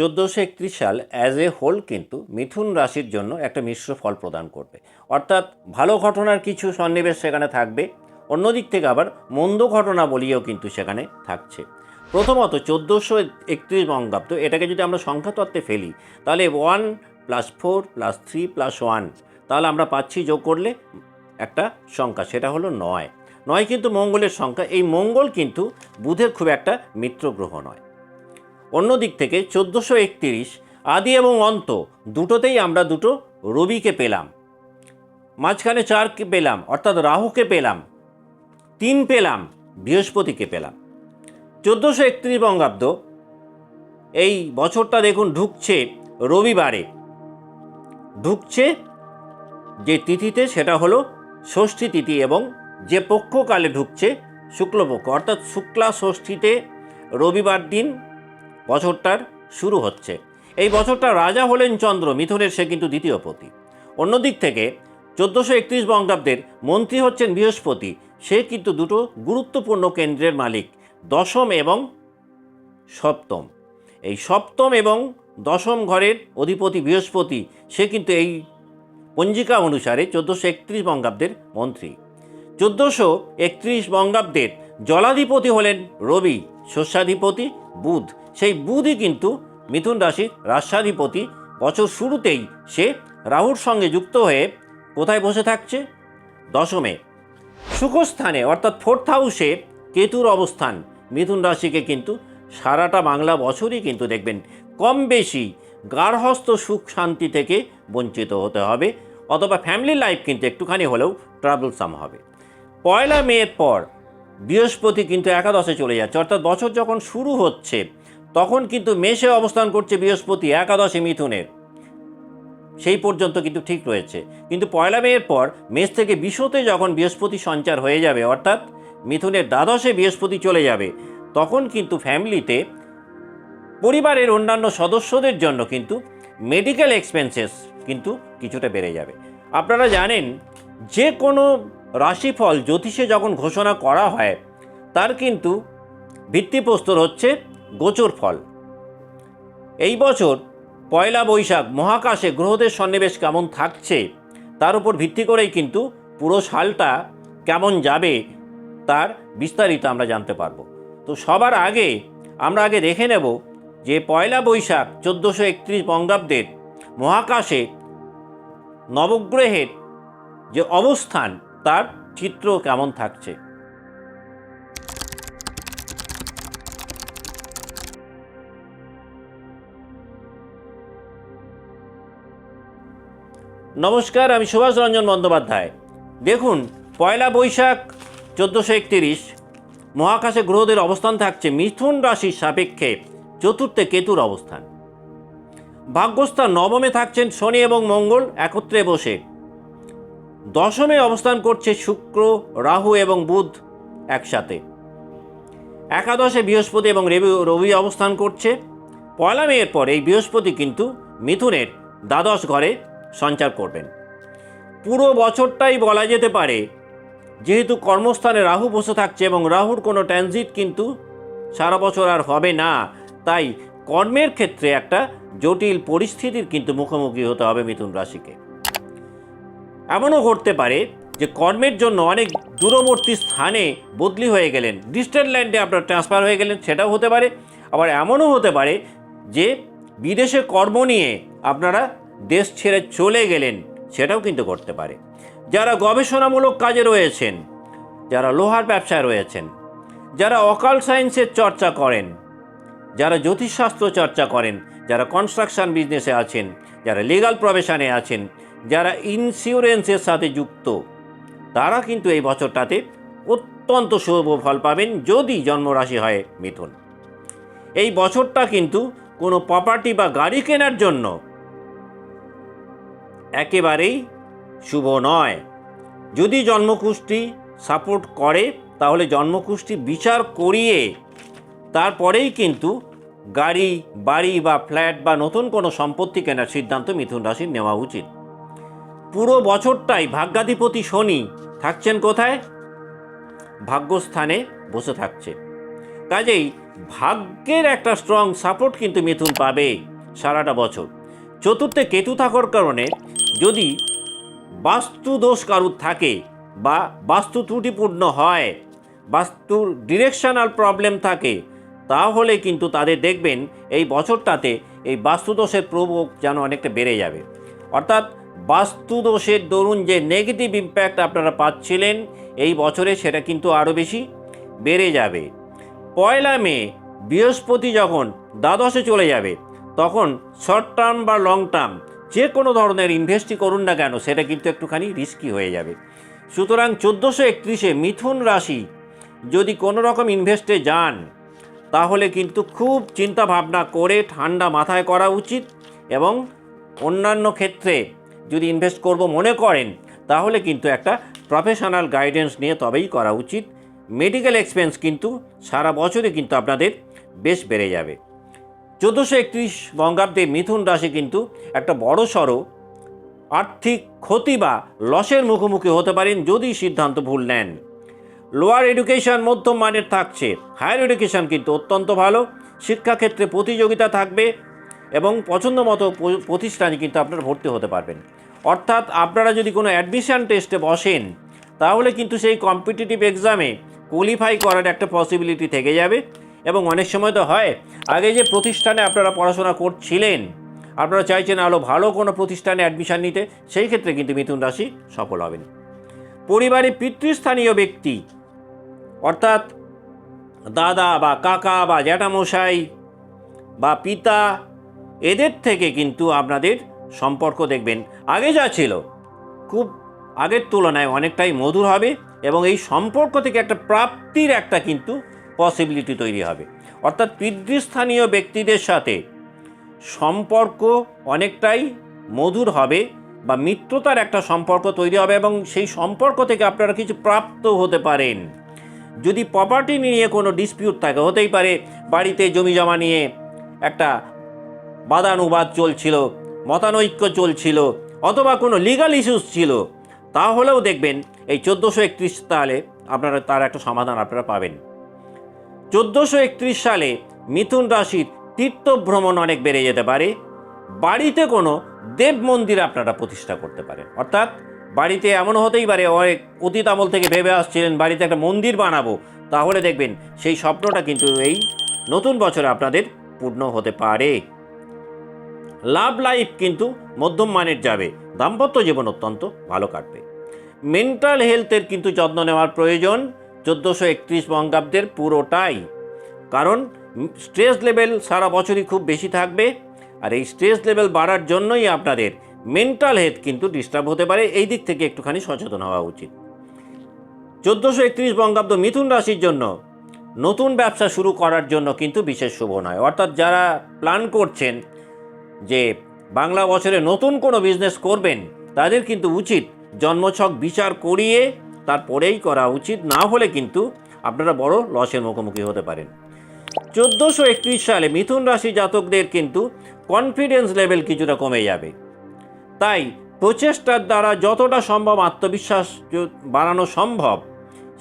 চোদ্দোশো একত্রিশ সাল অ্যাজ এ হোল কিন্তু মিথুন রাশির জন্য একটা মিশ্র ফল প্রদান করবে। অর্থাৎ ভালো ঘটনার কিছু সন্নিবেশ সেখানে থাকবে। অন্যদিক থেকে আবার মন্দ ঘটনা বলিও কিন্তু সেখানে থাকছে। প্রথমত চোদ্দোশো একত্রিশ বঙ্গাব্দ, এটাকে যদি আমরা সংখ্যাতত্ত্বে ফেলি, তাহলে one plus four plus three plus one তাহলে আমরা পাচ্ছি যোগ করলে একটা সংখ্যা, সেটা হলো নয়। নয় কিন্তু মঙ্গলের সংখ্যা, এই মঙ্গল কিন্তু বুধের খুব একটা মিত্র গ্রহ নয়। অন্য দিক থেকে চোদ্দোশো একত্রিশ, আদি এবং অন্ত দুটোতেই আমরা দুটো রবিকে পেলাম। মাঝখানে চারকে পেলাম, অর্থাৎ রাহুকে পেলাম, তিন পেলাম, বৃহস্পতিকে পেলাম। চোদ্দোশো একত্রিশ বঙ্গাব্দ, এই বছরটা দেখুন ঢুকছে রবিবারে। ঢুকছে যে তিথিতে সেটা হলো ষষ্ঠী তিথি এবং যে পক্ষকালে ঢুকছে শুক্লপক্ষ, অর্থাৎ শুক্লা ষষ্ঠীতে রবিবার দিন বছরটার শুরু হচ্ছে। এই বছরটা রাজা হলেন চন্দ্র, মিথুনের সে কিন্তু দ্বিতীয় পতি। অন্যদিক থেকে চোদ্দোশো একত্রিশ বঙ্গাব্দের মন্ত্রী হচ্ছেন বৃহস্পতি, সে কিন্তু দুটো গুরুত্বপূর্ণ কেন্দ্রের মালিক, দশম এবং সপ্তম। এই সপ্তম এবং দশম ঘরের অধিপতি বৃহস্পতি, সে কিন্তু এই পঞ্জিকা অনুসারে চোদ্দোশো একত্রিশ বঙ্গাব্দের মন্ত্রী। চোদ্দোশো একত্রিশ বঙ্গাব্দের জলাধিপতি হলেন রবি, শস্যাধিপতি বুধ। সেই বুধই কিন্তু মিথুন রাশির রাষ্ট্রাধিপতি। বছর শুরুতেই সে রাহুর সঙ্গে যুক্ত হয়ে কোথায় বসে থাকছে? দশমে। সুখস্থানে অর্থাৎ ফোর্থ হাউসে কেতুর অবস্থান। মিথুন রাশিকে কিন্তু সারাটা বাংলা বছরই কিন্তু দেখবেন কম বেশি গার্হস্থ সুখ শান্তি থেকে বঞ্চিত হতে হবে, অথবা ফ্যামিলি লাইফ কিন্তু একটুখানি হলেও ট্রাভেলসাম হবে। পয়লা মেয়ের পর বৃহস্পতি কিন্তু একাদশে চলে যাচ্ছে, অর্থাৎ বছর যখন শুরু হচ্ছে তখন কিন্তু মেষে অবস্থান করছে বৃহস্পতি একাদশে মিথুনের। সেই পর্যন্ত কিন্তু ঠিক রয়েছে। কিন্তু পয়লা মেয়ের পর মেষ থেকে বিশতে যখন বৃহস্পতি সঞ্চার হয়ে যাবে, অর্থাৎ মিথুনের দ্বাদশে বৃহস্পতি চলে যাবে, তখন কিন্তু ফ্যামিলিতে পরিবারের অন্যান্য সদস্যদের জন্য কিন্তু মেডিকেল এক্সপেন্সেস কিন্তু কিছুটা বেড়ে যাবে। আপনারা জানেন, যে কোনো রাশিফল জ্যোতিষে যখন ঘোষণা করা হয়, তার কিন্তু ভিত্তিপ্রস্তর হচ্ছে গোচর ফল। এই বছর পয়লা বৈশাখ মহাকাশে গ্রহদের সন্নিবেশ কেমন থাকছে, তার উপর ভিত্তি করেই কিন্তু পুরো সালটা কেমন যাবে, তার বিস্তারিত আমরা জানতে পারব। তো সবার আগে আমরা আগে দেখে নেব যে পয়লা বৈশাখ চোদ্দোশো একত্রিশ বঙ্গাব্দের মহাকাশে নবগ্রহের যে অবস্থান, তার চিত্র কেমন থাকছে। নমস্কার, আমি সুভাষ রঞ্জন বন্দ্যোপাধ্যায়। দেখুন, পয়লা বৈশাখ চোদ্দোশো একতিরিশ, মহাকাশে গ্রহদের অবস্থান থাকছে মিথুন রাশির সাপেক্ষে চতুর্থে কেতুর অবস্থান। ভাগ্যস্থান নবমে থাকছেন শনি এবং মঙ্গল একত্রে বসে। দশমে অবস্থান করছে শুক্র, রাহু এবং বুধ একসাথে। একাদশে বৃহস্পতি এবং রবি রবি অবস্থান করছে। পয়লা মেয়ের পর এই বৃহস্পতি কিন্তু মিথুনের দ্বাদশ ঘরে সঞ্চার করবেন। পুরো বছরটাই বলা যেতে পারে, যেহেতু কর্মস্থানে রাহু বসে থাকছে এবং রাহুর কোনো ট্রানজিট কিন্তু সারা বছর আর হবে না, তাই কর্মের ক্ষেত্রে একটা জটিল পরিস্থিতির কিন্তু মুখোমুখি হতে হবে মিথুন রাশিকে। এমনও ঘটতে পারে যে কর্মের জন্য অনেক দূরবর্তী স্থানে বদলি হয়ে গেলেন ডিস্টেন্ট ল্যান্ডে আপনার ট্রান্সফার হয়ে গেলেন, সেটাও হতে পারে। আবার এমনও হতে পারে যে বিদেশে কর্ম নিয়ে আপনারা দেশ ছেড়ে চলে গেলেন, সেটাও কিন্তু করতে পারে। যারা গবেষণামূলক কাজে রয়েছেন, যারা লোহার ব্যবসায় রয়েছেন, যারা অকাল সায়েন্সের চর্চা করেন, যারা জ্যোতিষশাস্ত্র চর্চা করেন, যারা কনস্ট্রাকশন বিজনেসে আছেন, যারা লিগাল প্রফেশনে আছেন, যারা ইন্স্যুরেন্সের সাথে যুক্ত, তারা কিন্তু এই বছরটাতে অত্যন্ত শুভ ফল পাবেন যদি জন্মরাশি হয় মিথুন। এই বছরটা কিন্তু কোনো প্রপার্টি বা গাড়ি কেনার জন্য একেবারেই শুভ নয়। যদি জন্মকুষ্টি সাপোর্ট করে, তাহলে জন্মকুষ্টি বিচার করিয়ে তারপরেই কিন্তু গাড়ি, বাড়ি বা ফ্ল্যাট বা নতুন কোনো সম্পত্তি কেনার সিদ্ধান্ত মিথুন রাশির নেওয়া উচিত। পুরো বছরটাই ভাগ্যাধিপতি শনি থাকছেন কোথায়? ভাগ্যস্থানে বসে থাকছে। কাজেই ভাগ্যের একটা স্ট্রং সাপোর্ট কিন্তু মিথুন পাবে সারাটা বছর। চতুর্থে কেতু থাকার কারণে যদি বাস্তু দোষ কারুর থাকে বা বাস্তু ত্রুটিপূর্ণ হয়, বাস্তুর ডিরেকশনাল প্রবলেম থাকে, তাহলে কিন্তু তাদের দেখবেন এই বছরটাতে এই বাস্তুদোষের প্রভাব যেন অনেকটা বেড়ে যাবে। অর্থাৎ বাস্তুদোষের দরুন যে নেগেটিভ ইম্প্যাক্ট আপনারা পাচ্ছিলেন এই বছরে সেটা কিন্তু আরও বেশি বেড়ে যাবে। পয়লা মে, বৃহস্পতি যখন দ্বাদশে চলে যাবে, তখন শর্ট টার্ম বা লং টার্ম যে কোনো ধরনের ইনভেস্টই করুন না কেন, সেটা কিন্তু একটুখানি রিস্কি হয়ে যাবে। সুতরাং চোদ্দোশো একত্রিশে মিথুন রাশি যদি কোনো রকম ইনভেস্টে যান, তাহলে কিন্তু খুব চিন্তা ভাবনা করে ঠান্ডা মাথায় করা উচিত এবং অন্যান্য ক্ষেত্রে যদি ইনভেস্ট করব মনে করেন, তাহলে কিন্তু একটা প্রফেশনাল গাইডেন্স নিয়ে তবেই করা উচিত। মেডিকেল এক্সপেন্স কিন্তু সারা বছরে কিন্তু আপনাদের বেশ বেড়ে যাবে। চোদ্দোশো একত্রিশ বঙ্গাব্দে মিথুন রাশি কিন্তু একটা বড় সড়ো আর্থিক ক্ষতি বা লসের মুখোমুখি হতে পারেন যদি সিদ্ধান্ত ভুল নেন। লোয়ার এডুকেশন মধ্যম মানের থাকছে। হায়ার এডুকেশন কিন্তু অত্যন্ত ভালো। শিক্ষাক্ষেত্রে প্রতিযোগিতা থাকবে এবং পছন্দ মতো প্রতিষ্ঠানে কিন্তু আপনারা ভর্তি হতে পারবেন। অর্থাৎ আপনারা যদি কোনো অ্যাডমিশান টেস্টে বসেন, তাহলে কিন্তু সেই কম্পিটিটিভ এক্সামে কোয়ালিফাই করার একটা পসিবিলিটি থেকে যাবে। এবং অনেক সময় তো হয়, আগে যে প্রতিষ্ঠানে আপনারা পড়াশোনা করছিলেন, আপনারা চাইছেন আরও ভালো কোনো প্রতিষ্ঠানে অ্যাডমিশান নিতে, সেই ক্ষেত্রে কিন্তু মিথুন রাশি সফল হবেন। পরিবারে পিতৃস্থানীয় ব্যক্তি, অর্থাৎ দাদা বা কাকা বা জ্যাঠামশাই বা পিতা, এদের থেকে কিন্তু আপনাদের সম্পর্ক দেখবেন। আগে যা ছিল, খুব আগের তুলনায় অনেকটাই মধুর হবে এবং এই সম্পর্ক থেকে একটা প্রাপ্তির একটা কিন্তু পসিবিলিটি তৈরি হবে। অর্থাৎ পিতৃস্থানীয় ব্যক্তিদের সাথে সম্পর্ক অনেকটাই মধুর হবে বা মিত্রতার একটা সম্পর্ক তৈরি হবে এবং সেই সম্পর্ক থেকে আপনারা কিছু প্রাপ্ত হতে পারেন। যদি প্রপার্টি নিয়ে কোনো ডিসপিউট থাকে, হতেই পারে বাড়িতে জমি জমা নিয়ে একটা বাদানুবাদ চলছিল, মতানৈক্য চলছিল অথবা কোনো লিগাল ইস্যুস ছিল, তাহলেও দেখবেন এই চোদ্দোশো একত্রিশ সালে আপনারা তার একটা সমাধান আপনারা পাবেন। চোদ্দোশো সালে মিথুন রাশির তীর্থ ভ্রমণ অনেক বেড়ে যেতে পারে। বাড়িতে কোনো দেব মন্দির আপনারা প্রতিষ্ঠা করতে পারেন। অর্থাৎ বাড়িতে এমন হতেই পারে, অনেক অতীত আমল থেকে ভেবে আসছিলেন, বাড়িতে একটা মন্দির বানাবো। তাহলে দেখবেন সেই স্বপ্নটা কিন্তু এই নতুন বছরে আপনাদের পূর্ণ হতে পারে। লাভ লাইফ কিন্তু মধ্যম মানের যাবে। দাম্পত্য জীবন অত্যন্ত ভালো কাটবে। মেন্টাল হেলথের কিন্তু যত্ন নেওয়ার প্রয়োজন। চোদ্দোশো একত্রিশ বঙ্গাব্দের পুরোটাই। কারণ স্ট্রেস লেভেল সারা বছরই খুব বেশি থাকবে, আর এই স্ট্রেস লেভেল বাড়ার জন্যই আপনাদের মেন্টাল হেলথ কিন্তু ডিস্টার্ব হতে পারে, এই দিক থেকে একটুখানি সচেতন হওয়া উচিত। চোদ্দোশো একত্রিশ বঙ্গাব্দ মিথুন রাশির জন্য নতুন ব্যবসা শুরু করার জন্য কিন্তু বিশেষ শুভ নয়। অর্থাৎ যারা প্ল্যান করছেন যে বাংলা বছরে নতুন কোনো বিজনেস করবেন, তাদের কিন্তু উচিত জন্মছক বিচার করিয়ে তারপরেই করা উচিত, না হলে কিন্তু আপনারা বড় লসের মুখোমুখি হতে পারেন। চোদ্দোশো একত্রিশ সালে মিথুন রাশি জাতকদের কিন্তু কনফিডেন্স লেভেল কিছুটা কমে যাবে। তাই প্রচেষ্টার দ্বারা যতটা সম্ভব আত্মবিশ্বাস বাড়ানো সম্ভব,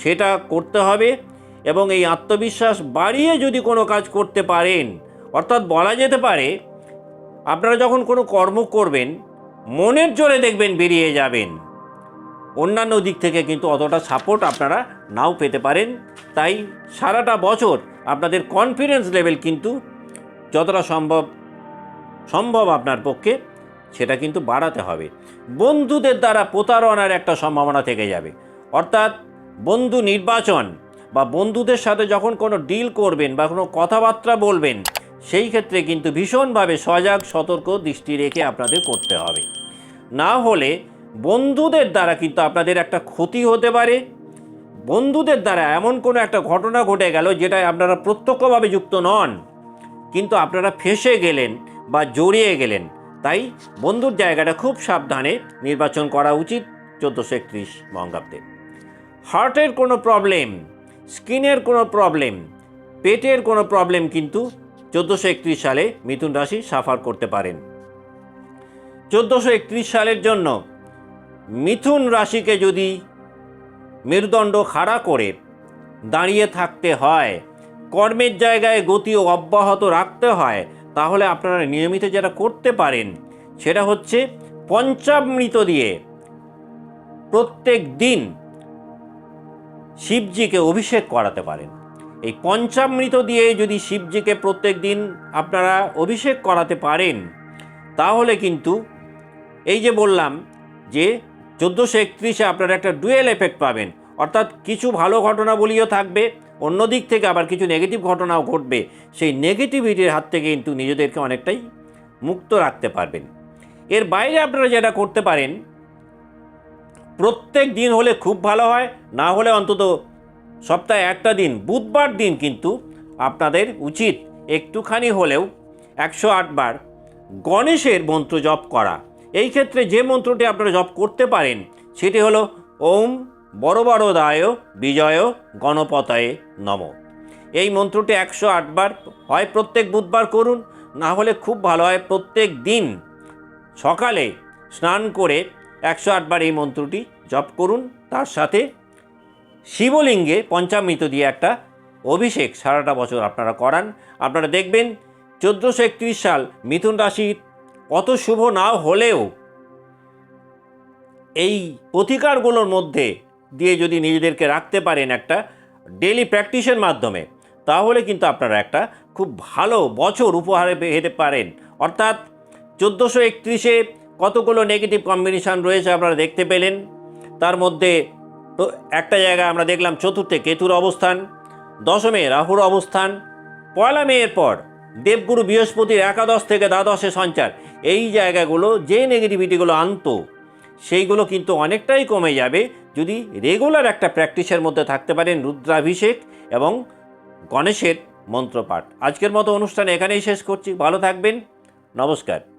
সেটা করতে হবে এবং এই আত্মবিশ্বাস বাড়িয়ে যদি কোনো কাজ করতে পারেন, অর্থাৎ বলা যেতে পারে, আপনারা যখন কোনো কর্ম করবেন, মনের জোরে দেখবেন বেরিয়ে যাবেন। অন্যান্য দিক থেকে কিন্তু অতটা সাপোর্ট আপনারা নাও পেতে পারেন। তাই সারাটা বছর আপনাদের কনফিডেন্স লেভেল কিন্তু যতটা সম্ভব সম্ভব আপনার পক্ষে, সেটা কিন্তু বাড়াতে হবে। বন্ধুদের দ্বারা প্রতারণার একটা সম্ভাবনা থেকে যাবে। অর্থাৎ বন্ধু নির্বাচন বা বন্ধুদের সাথে যখন কোনো ডিল করবেন বা কোনো কথাবার্তা বলবেন, সেই ক্ষেত্রে কিন্তু ভীষণভাবে সজাগ, সতর্ক দৃষ্টি রেখে আপনাদের করতে হবে। না হলে বন্ধুদের দ্বারা কিন্তু আপনাদের একটা ক্ষতি হতে পারে। বন্ধুদের দ্বারা এমন কোনো একটা ঘটনা ঘটে গেল যেটায় আপনারা প্রত্যক্ষভাবে যুক্ত নন। কিন্তু আপনারা ফেসে গেলেন বা জড়িয়ে গেলেন। তাই বন্ধুর জায়গাটা খুব সাবধানে নির্বাচন করা উচিত চোদ্দোশো একত্রিশ বঙ্গাব্দে। হার্টের কোনো প্রবলেম, স্কিনের কোনো প্রবলেম, পেটের কোনো প্রবলেম কিন্তু চোদ্দোশো একত্রিশ সালে মিথুন রাশি সাফার করতে পারেন। চোদ্দোশো একত্রিশ সালের জন্য মিথুন রাশিকে যদি মেরুদণ্ড খাড়া করে দাঁড়িয়ে থাকতে হয়, কর্মের জায়গায় গতি অব্যাহত রাখতে হয়, তাহলে আপনারা নিয়মিত যেটা করতে পারেন, সেটা হচ্ছে পঞ্চামৃত দিয়ে প্রত্যেক দিন শিবজিকে অভিষেক করাতে পারেন। এই পঞ্চামৃত দিয়ে যদি শিবজিকে প্রত্যেক দিন আপনারা অভিষেক করাতে পারেন, তাহলে কিন্তু এই যে বললাম যে চোদ্দোশো একত্রিশে আপনারা একটা ডুয়েল এফেক্ট পাবেন। অর্থাৎ কিছু ভালো ঘটনাবলীও থাকবে অন্য দিক থেকে আবার কিছু নেগেটিভ ঘটনাও ঘটবে। সেই নেগেটিভিটির হাত থেকে কিন্তু নিজেদেরকে অনেকটাই মুক্ত রাখতে পারবেন। এর বাইরে আপনারা যেটা করতে পারেন, প্রত্যেক দিন হলে খুব ভালো হয়, না হলে অন্তত সপ্তাহে একটা দিন, বুধবার দিন কিন্তু আপনাদের উচিত একটুখানি হলেও একশো আটবার গণেশের মন্ত্র জপ করা। এই ক্ষেত্রে যে মন্ত্রটি আপনারা জপ করতে পারেন, সেটি হলো, ওম বড় বড় দায় বিজয় গণপতায়ে নম। এই মন্ত্রটি একশো আটবার হয়, প্রত্যেক বুধবার করুন, না হলে খুব ভালো হয়, প্রত্যেক দিন সকালে স্নান করে একশো আটবার এই মন্ত্রটি জপ করুন। তার সাথে শিবলিঙ্গে পঞ্চামৃত দিয়ে একটা অভিষেক সারাটা বছর আপনারা করান। আপনারা দেখবেন, চোদ্দোশো একত্রিশ সাল মিথুন রাশির অত শুভ না হলেও এই প্রতিকারগুলোর মধ্যে দিয়ে যদি নিজেদেরকে রাখতে পারেন একটা ডেলি প্র্যাকটিসের মাধ্যমে, তাহলে কিন্তু আপনারা একটা খুব ভালো বছর উপহারে পেতে পারেন। অর্থাৎ চোদ্দোশো একত্রিশে কতগুলো নেগেটিভ কম্বিনেশান রয়েছে আপনারা দেখতে পেলেন। তার মধ্যে একটা জায়গায় আমরা দেখলাম চতুর্থে কেতুর অবস্থান, দশমে রাহুর অবস্থান, পয়লা মেয়ের পর দেবগুরু বৃহস্পতির একাদশ থেকে দ্বাদশে সঞ্চার। এই জায়গাগুলো যে নেগেটিভিটিগুলো আনতো, সেইগুলো কিন্তু অনেকটাই কমে যাবে যদি রেগুলার একটা প্র্যাকটিসের মধ্যে থাকতে পারেন রুদ্রাভিষেক এবং গণেশের মন্ত্রপাঠ। আজকের মতো অনুষ্ঠান এখানেই শেষ করছি। ভালো থাকবেন। নমস্কার।